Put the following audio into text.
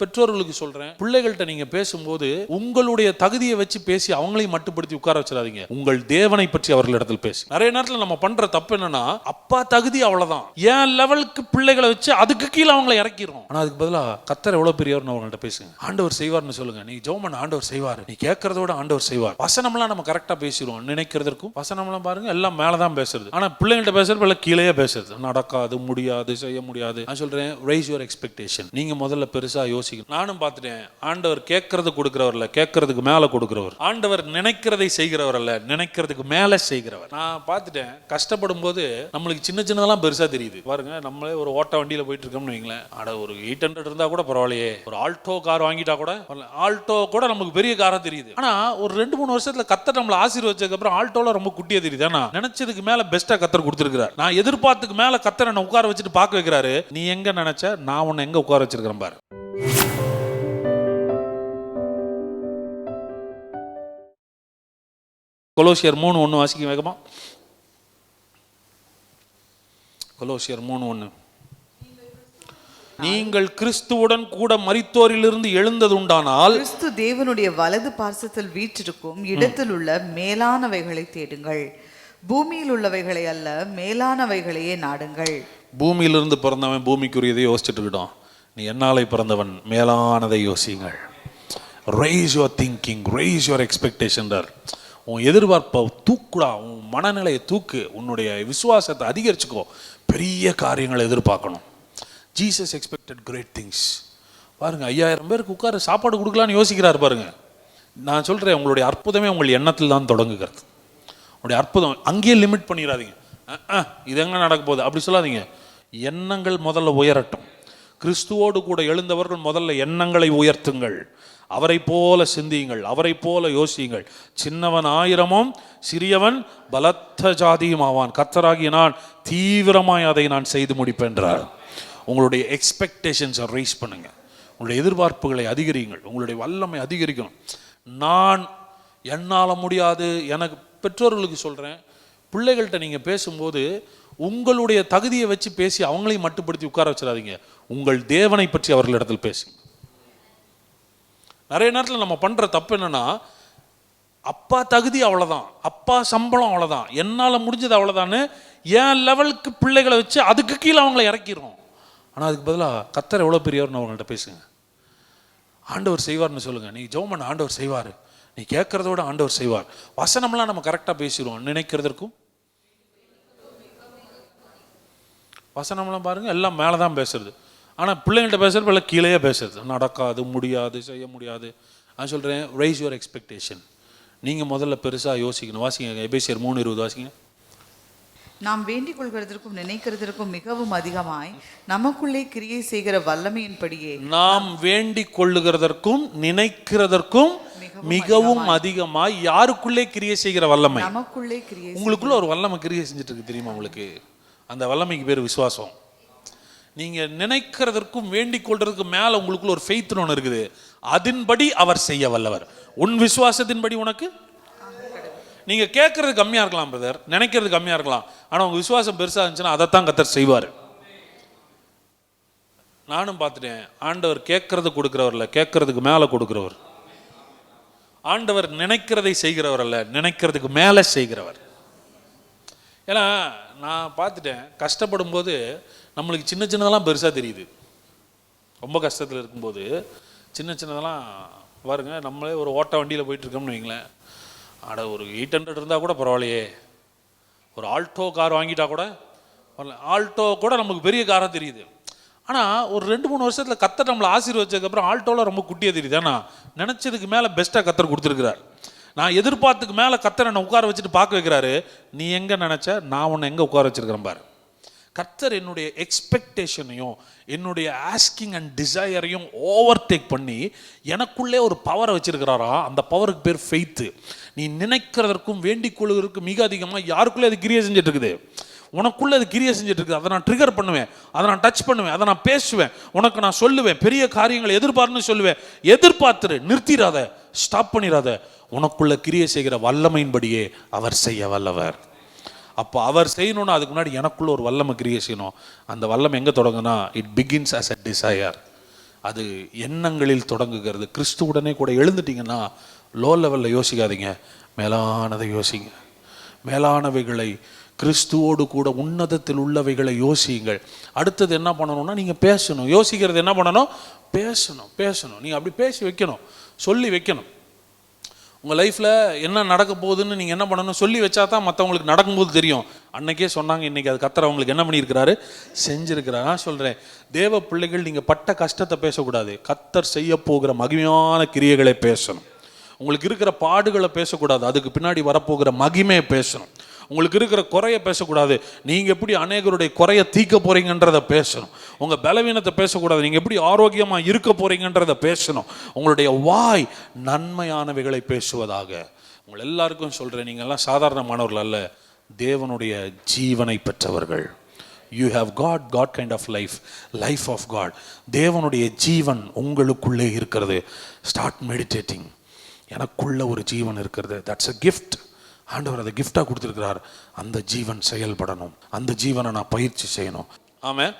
பெற்றோர்களுக்கு சொல்றேன் பிள்ளைகள்கிட்ட நீங்க பேசும்போது உங்களுடைய தகுதியை வச்சு பேசி அவங்களையும் மட்டுப்படுத்தி உட்கார வச்சிடாதீங்க. உங்கள் தேவனை பற்றி அவர்களிடத்தில் பேசு. நிறைய நேரத்தில் நம்ம பண்ற தப்பு என்னன்னா அப்பா தகுதி அவ்வளவுதான். ஏன் லெவலுக்கு பிள்ளைகளை வச்சு அதுக்கு கீழே அவங்கள இறக்கிறோம் ஆனா அதுக்கு பதிலா கத்தர் எவ்வளவு பெரியவர்னு அவங்கள்ட்ட பேசுங்க. ஆண்டவர் செய்வார்னு சொல்லுங்க. நீ ஜோமன் ஆண்டவர் செய்வார். நீ கேட்கறதோட ஆண்டவர் செய்வார். வசனம்லாம் நம்ம கரெக்டா பேசிடுவோம் நினைக்கிறதற்கும். வசனம்லாம் பாருங்க எல்லாம் மேலதான் பேசுறது. ஆனா பிள்ளைங்கள்ட்ட பேசுறது எல்லாம் கீழேயே பேசுறது. நடக்காது முடியாது செய்ய முடியாது. நான் சொல்றேன் ரைஸ் யுவர் எக்ஸ்பெக்டேஷன் நீங்க முதல்ல பெருசா யோசிக்கணும் நானும் பார்த்துட்டேன். ஆண்டவர் கேட்கறது கொடுக்கிறவர் இல்லை கேட்கறதுக்கு மேல கொடுக்கிறவர். ஆண்டவர் நினைக்கிறதை செய்கிறவர் அல்ல நினைக்கிறதுக்கு மேல செய்கிறவர். நான் பார்த்துட்டேன். கஷ்டப்படும் போது நம்மளுக்கு சின்ன சின்னதெல்லாம் பெருசா தெரியுது. பாருங்க நம்மளே ஒரு ஓட்ட வண்டியில போயிட்டு இருக்கோம்னு வைங்களேன். அட ஒரு எயிட் ஹண்ட்ரட் இருந்தா கூட பரவாயில்லையே. ஒரு ஆல்டோ கார் வாங்கிட்டா கூட ஆல்டோ கூட நமக்கு பெரிய காரா தெரியுது. ஆனா ஒரு ரெண்டு மூணு வருஷத்துல கத்தர் நம்மள ஆசீர்வச்சதுக்கப்புறம் அப்புறம் ஆல்டோல ரொம்ப குட்டியா தெரியுது. ஆனா நினைச்சதுக்கு மேல பெஸ்டா கத்தர் கொடுத்துருக்காரு நான் எதிர்பார்த்துக்கு மேல கத்தர் என்ன உட்கார வச்சுட்டு பார்க்க வைக்கிறாரு. நீ எங்க நினைச்ச? நான் உன்னை எங்க உட்கார வச்சிருக்கிறேன் பாரு. கொலோசியர் மூணு ஒன்று வாசிக்க வேகமா. கொலோசியர் மூணு ஒன்று நீங்கள் கிறிஸ்துவுடன் கூட மரித்தோரிலிருந்து எழுந்தது உண்டானால் கிறிஸ்து தேவனுடைய வலது பார்சத்தில் வீற்றிருக்கும் இடத்தில் உள்ள மேலானவைகளை தேடுங்கள். பூமியில் உள்ளவைகளை அல்ல மேலானவைகளையே நாடுங்கள். பூமியிலிருந்து பிறந்தவன் பூமிக்குரியதை யோசிச்சுட்டு இருக்கட்டும். நீ என்னாலை பிறந்தவன்? மேலானதை யோசியுங்கள். Rise your thinking rise your எக்ஸ்பெக்டேஷன்றார் உன் எதிர்பார்ப்பை தூக்குடா உன் மனநிலையை தூக்கு உன்னுடைய விசுவாசத்தை அதிகரிச்சுக்கோ. பெரிய காரியங்களை எதிர்பார்க்கணும். ஜீசஸ் எக்ஸ்பெக்டட் கிரேட் திங்ஸ் பாருங்க ஐயாயிரம் பேருக்கு உட்கார சாப்பாடு கொடுக்கலான்னு யோசிக்கிறார் பாருங்க. நான் சொல்கிறேன் உங்களுடைய அற்புதமே உங்கள் எண்ணத்தில் தான் தொடங்குகிறது. உங்களுடைய அற்புதம் அங்கேயே லிமிட் பண்ணிடாதீங்க. இது எங்கே நடக்க போகுது? அப்படி சொல்லாதீங்க. எண்ணங்கள் முதல்ல உயரட்டும். கிறிஸ்துவோடு கூட எழுந்தவர்கள் முதல்ல எண்ணங்களை உயர்த்துங்கள். அவரை போல சிந்தியுங்கள் அவரை போல யோசியுங்கள். சின்னவன் ஆயிரமும் சிறியவன் பலத்த ஜாதியும் ஆவான். கத்தராகிய நான் தீவிரமாய் அதை நான் செய்து முடிப்பேன்றார். உங்களுடைய எக்ஸ்பெக்டேஷன்ஸை ரைஸ் பண்ணுங்க. உங்களுடைய எதிர்பார்ப்புகளை அதிகரியுங்கள். உங்களுடைய வல்லமை அதிகரிக்கணும். நான் என்னால் முடியாது எனக்கு பெற்றோர்களுக்கு சொல்கிறேன் பிள்ளைகள்கிட்ட நீங்கள் பேசும்போது உங்களுடைய தகுதியை வச்சு பேசி அவங்களையும் மட்டுப்படுத்தி உட்கார வச்சிடாதீங்க. உங்கள் தேவனை பற்றி அவர்களிடத்தில் பேசுங்க நிறைய நேரத்தில் நம்ம பண்ணுற தப்பு என்னென்னா அப்பா தகுதி அவ்வளோதான் அப்பா சம்பளம் அவ்வளோதான் என்னால் முடிஞ்சது அவ்வளோதான்னு என் லெவலுக்கு பிள்ளைகளை வச்சு அதுக்கு கீழே அவங்கள இறக்கிடுறோம். ஆனால் அதுக்கு பதிலாக கத்தர் எவ்வளோ பெரியவர்னு அவங்கள்ட்ட பேசுங்க. ஆண்டவர் செய்வார்னு சொல்லுங்க. நீ ஜெபம் ஆண்டவர் செய்வார். நீ கேட்குறதோட ஆண்டவர் செய்வார். வசனம்லாம் நம்ம கரெக்டாக பேசிடுவோம். நினைக்கிறதற்கும். வசனம்லாம் பாருங்கள் எல்லாம் மேலே தான் பேசுறது. ஆனால் பிள்ளைங்கள்ட்ட பேசுறது எல்லாம் கீழேயே பேசுறது. நடக்காது முடியாது செய்ய முடியாது. நான் சொல்கிறேன் ரைஸ் யுவர் எக்ஸ்பெக்டேஷன் நீங்கள் முதல்ல பெருசாக யோசிக்கணும். வாசிங்க எபேசியர் மூணு இருபது வாசிங்க. நாம் வேண்டிக் கொள்கிறதற்கும் நினைக்கிறதற்கும் மிகவும் அதிகமாய் நமக்குள்ளே கிரியை செய்கிற வல்லமையின்படியே நாம் வேண்டிக் கொள்ளுகிறதற்கும் நினைக்கிறதற்கும் மிகவும் அதிகமாய். யாருக்குள்ளே கிரியை செய்கிற வல்லமை? நமக்குள்ளே கிரியை உங்களுக்குள்ள ஒரு வல்லமை கிரியை செஞ்சுட்டு இருக்கு தெரியுமா உங்களுக்கு? அந்த வல்லமைக்கு பேர் விசுவாசம். நீங்கள் நினைக்கிறதற்கும் வேண்டிக் கொள்றதுக்கும் மேலே உங்களுக்குள்ள ஒரு ஃபெய்த்னு ஒன்று இருக்குது. அதன்படி அவர் செய்ய வல்லவர். உன் விசுவாசத்தின்படி உனக்கு? நீங்கள் கேட்குறது கம்மியாக இருக்கலாம் பிரதர் நினைக்கிறது கம்மியாக இருக்கலாம். ஆனால் உங்கள் விசுவாசம் பெருசாக இருந்துச்சுன்னா அதைத்தான் கத்தர் செய்வார். நானும் பார்த்துட்டேன். ஆண்டவர் கேட்கறது கொடுக்குறவர் இல்லை கேட்கறதுக்கு மேலே கொடுக்குறவர். ஆண்டவர் நினைக்கிறதை செய்கிறவர் அல்ல நினைக்கிறதுக்கு மேலே செய்கிறவர். ஏன்னா நான் பார்த்துட்டேன் கஷ்டப்படும் போது நம்மளுக்கு சின்ன சின்னதெல்லாம் பெருசாக தெரியுது. ரொம்ப கஷ்டத்தில் இருக்கும்போது சின்ன சின்னதெல்லாம் பாருங்க நம்மளே ஒரு ஓட்ட வண்டியில் போயிட்டுருக்கோம்னு வைங்களேன். அட ஒரு எயிட் ஹண்ட்ரட் இருந்தால் கூட பரவாயில்லையே. ஒரு ஆல்டோ கார் வாங்கிட்டா கூட பரவாயில்ல. ஆல்டோ கூட நமக்கு பெரிய காராக தெரியுது. ஆனால் ஒரு ரெண்டு மூணு வருஷத்தில் கத்தர் நம்மளை ஆசீர்வச்சதுக்கப்புறம் ஆல்டோவில் ரொம்ப குட்டியாக தெரியுது. ஏன்னா நினச்சதுக்கு மேலே பெஸ்ட்டாக கத்தர் கொடுத்துருக்குறார். நான் எதிர்பார்த்துக்கு மேலே கத்தர் என்னை உட்கார வச்சுட்டு பார்க்க வைக்கிறாரு. நீ எங்கே நினச்ச? நான் உன்னை எங்கே உட்கார வச்சிருக்கிறேன் பாரு. கர்த்தர் என்னுடைய எக்ஸ்பெக்டேஷனையும் என்னுடைய ஆஸ்கிங் அண்ட் டிசையரையும் ஓவர் டேக் பண்ணி எனக்குள்ளே ஒரு பவரை வச்சிருக்கிறாரா? அந்த பவருக்கு பேர் ஃபெய்த்து நீ நினைக்கிறதற்கும் வேண்டிக் கொள்வதற்கும் மிக அதிகமாக யாருக்குள்ளே அது கிரியை செஞ்சுட்டு இருக்குது உனக்குள்ளே அது கிரியை செஞ்சுட்டு இருக்குது அதை நான் ட்ரிகர் பண்ணுவேன். அதை நான் டச் பண்ணுவேன். அதை நான் பேசுவேன். உனக்கு நான் சொல்லுவேன். பெரிய காரியங்களை எதிர்பார்ன்னு சொல்லுவேன். எதிர்பார்த்துரு நிறுத்திடாத. ஸ்டாப் பண்ணிடாத உனக்குள்ள கிரியை செய்கிற வல்லமையின்படியே அவர் செய்ய வல்லவர். அப்போ அவர் செய்யணும்னா அதுக்கு முன்னாடி எனக்குள்ள ஒரு வல்லமை கிரியை செய்யணும். அந்த வல்லம் எங்கே தொடங்குனா it begins as a desire அது எண்ணங்களில் தொடங்குகிறது. கிறிஸ்துவுடனே கூட எழுந்துட்டீங்கன்னா லோ லெவலில் யோசிக்காதீங்க. மேலானதை யோசிங்க. மேலானவைகளை கிறிஸ்துவோடு கூட உன்னதத்தில் உள்ளவைகளை யோசியுங்கள். அடுத்தது என்ன பண்ணணும்னா நீங்கள் பேசணும். யோசிக்கிறது என்ன பண்ணணும்? பேசணும். பேசணும். நீங்கள் அப்படி பேசி வைக்கணும். சொல்லி வைக்கணும். உங்கள் லைஃப்பில் என்ன நடக்க போகுதுன்னு நீங்கள் என்ன பண்ணணும் சொல்லி வச்சா தான் மற்றவங்களுக்கு நடக்கும்போது தெரியும். அன்னைக்கே சொன்னாங்க இன்றைக்கி அது கத்தர் அவங்களுக்கு என்ன பண்ணியிருக்கிறாரு? செஞ்சுருக்கிறார். நான் சொல்கிறேன் தேவ பிள்ளைகள் நீங்கள் பட்ட கஷ்டத்தை பேசக்கூடாது. கத்தர் செய்ய போகிற மகிமையான கிரியைகளை பேசணும். உங்களுக்கு இருக்கிற பாடுகளை பேசக்கூடாது. அதுக்கு பின்னாடி வரப்போகிற மகிமையை பேசணும். உங்களுக்கு இருக்கிற குறைய பேசக்கூடாது. நீங்கள் எப்படி அநேகருடைய குறைய தீக்க போறீங்கன்றத பேசணும். உங்கள் பலவீனத்தை பேசக்கூடாது. நீங்கள் எப்படி ஆரோக்கியமாக இருக்க போறீங்கன்றத பேசணும். உங்களுடைய வாய் நன்மையானவைகளை பேசுவதாக. உங்கள் எல்லாருக்கும் சொல்கிறேன் நீங்கள்லாம் சாதாரணமானவர்கள் அல்ல. தேவனுடைய ஜீவனை பெற்றவர்கள். You have god god kind of life life of god தேவனுடைய ஜீவன் உங்களுக்குள்ளே இருக்கிறது. ஸ்டார்ட் மெடிடேட்டிங் எனக்குள்ள ஒரு ஜீவன் இருக்கிறது. தட்ஸ் அ கிஃப்ட் ஆண்டவர் அதை கிஃப்டாக கொடுத்துருக்கிறார். அந்த ஜீவன் செயல்படணும். அந்த ஜீவனை நான் பயிற்சி செய்யணும். ஆமாம்